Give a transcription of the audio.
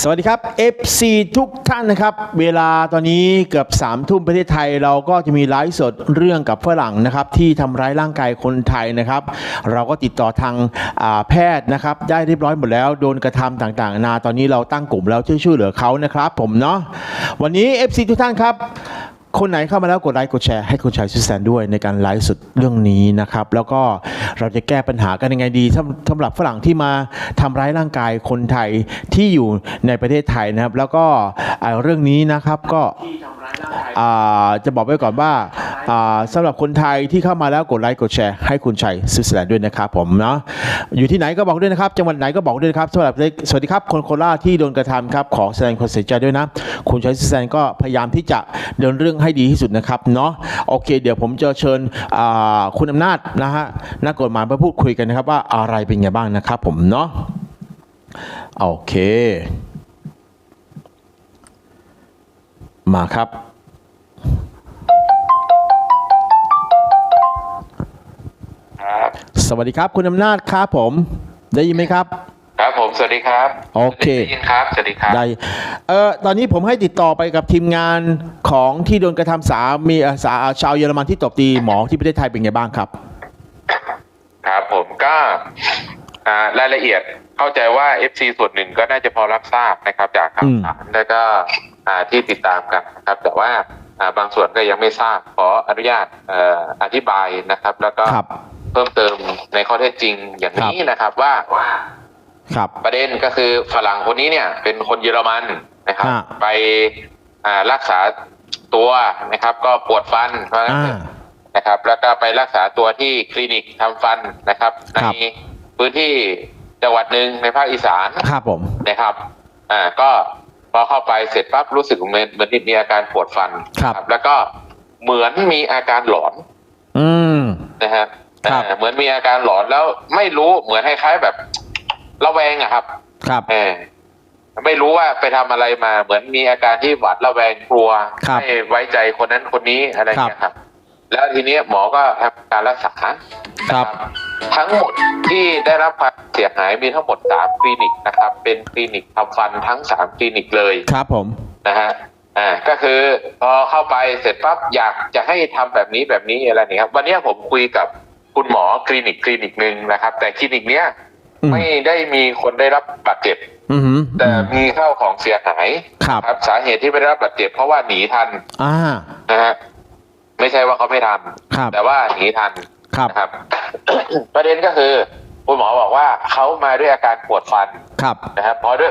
สวัสดีครับ FC ทุกท่านนะครับ เวลาตอนนี้เกือบ3ามทุ่มประเทศไทยเราก็จะมีไลฟ์สดเรื่องกับฝรั่งนะครับที่ทำร้ายร่างกายคนไทยนะครับ เราก็ติดต่อทางาแพทย์นะครับได้เรียบร้อยหมดแล้วโดนกระทำต่างๆนานาตอนนี้เราตั้งกลุ่มแล้วช่วยช่วยเหลือเขานะครับ ผมเนาะวันนี้ FC ทุกท่านครับ คนไหนเข้ามาแล้วกดไลค์กดแชร์ให้คุณชายซิสแตนด้วยในการไลฟ์สดเรื่องนี้นะครับ แล้วก็เราจะแก้ปัญหากันยังไงดีสำสำหรับฝรั่งที่มาทำร้ายร่างกายคนไทยที่อยู่ในประเทศไทยนะครับ แล้วก็เรื่องนี้นะครับก็จะบอกไว้ก่อนว่าอ่าสำหรับคนไทยที่เข้ามาแล้วกดไลค์กดแชร์ให้คุณชัยซิสแตนด้วยนะครับผมเนาะอยู่ที่ไหนก็บอกด้วยนะครับ จังหวัดไหนก็บอกด้วยนะครับสำหรับสวัสดีครับคนโคราชที่โดนกระทำครับขอแสดงความเสียใจด้วยนะ คุณชัยซิสแตนก็พยายามที่จะเดินเรื่องให้ดีที่สุดนะครับเนาะโอเค เดี๋ยวผมจะเชิญอ่าคุณอำนาจนะฮะนักกฎหมายมาพูดคุยกันนะครับว่าอะไรเป็นไงบ้างนะครับผมเนาะโอเค มาครับครับสวัสดีครับคุณอำนาจครับผม ได้ยินไหมครับครับ ผมสวัสดีครับโอเคได้ยินครับสวัสดีครับได้เอ่อตอนนี้ผมให้ติดต่อไปกับทีมงานของที่โดนกระทำสามีเอ่อสาชาวเยอรมันที่ตบตีหมอที่ประเทศไทยเป็นไงบ้างครับ ครับผมก็อ่ารายละเอียดเข้าใจว่า FC ส่วนหนึ่งก็น่าจะพอรับทราบนะครับ จากอืมข่าวสารแล้วก็อ่าที่ติดตามกันนะครับ แต่ว่าอ่าบางส่วนก็ยังไม่ทราบขออนุญาตเอ่ออธิบายนะครับ แล้วก็ ครับ เพิ่มเติมในข้อเท็จจริงอย่างนี้นะครับว่า ครับ ประเด็นก็คือฝรั่งคนนี้เนี่ยเป็นคนเยอรมันนะครับฮะไปอ่ารักษาตัวนะครับ ก็ปวดฟันเพราะฉะนั้นอ่า นะครับ แล้วก็ไปรักษาตัวที่คลินิกทำฟันนะครับในครับ พื้นที่จังหวัดหนึ่งในภาคอีสาน ครับผม นะครับ อ่า ก็พอเข้าไปเสร็จปั๊บรู้สึกเหมือนเหมือนมีอาการปวดฟันครับนะแล้วก็เหมือนมีอาการหลอนอืม นะฮะครับ อ่าเหมือนมีอาการหลอนแล้วไม่รู้เหมือนคล้ายๆแบบ ระแวงอะครับ ครับเออไม่รู้ว่าไปทำอะไรมา เหมือนมีอาการที่หวาดระแวงกลัวครับไม่ไว้ใจคนนั้นคนนี้อะไรอย่างเงี้ยครับ แล้วทีนี้หมอก็ทำการรักษาครับ ทั้งหมดที่ได้รับความเสียหายมีทั้งหมดสามคลินิกนะครับ เป็นคลินิกทำฟันทั้งสามคลินิกเลยครับผมนะฮะอ่าก็คือพอเข้าไปเสร็จปั๊บอยากจะให้ทำแบบนี้แบบนี้อะไรเนี่ยครับ วันนี้ผมคุยกับคุณหมอคลินิกคลินิกหนึ่งนะครับ แต่คลินิกเนี้ยอืม ไม่ได้มีคนได้รับบาดเจ็บอือหือแต่มีข้าวของเสียหายครับครับ สาเหตุที่ไม่ได้รับบาดเจ็บเพราะว่าหนีทันอ่านะฮะไม่ใช่ว่าเขาไม่ทครับำแต่ว่าหนีทันครับนะครับ ประเด็นก็คือ คุณหมอบอกว่าเขามาด้วยอาการปวดฟันครับนะครับพอด้วย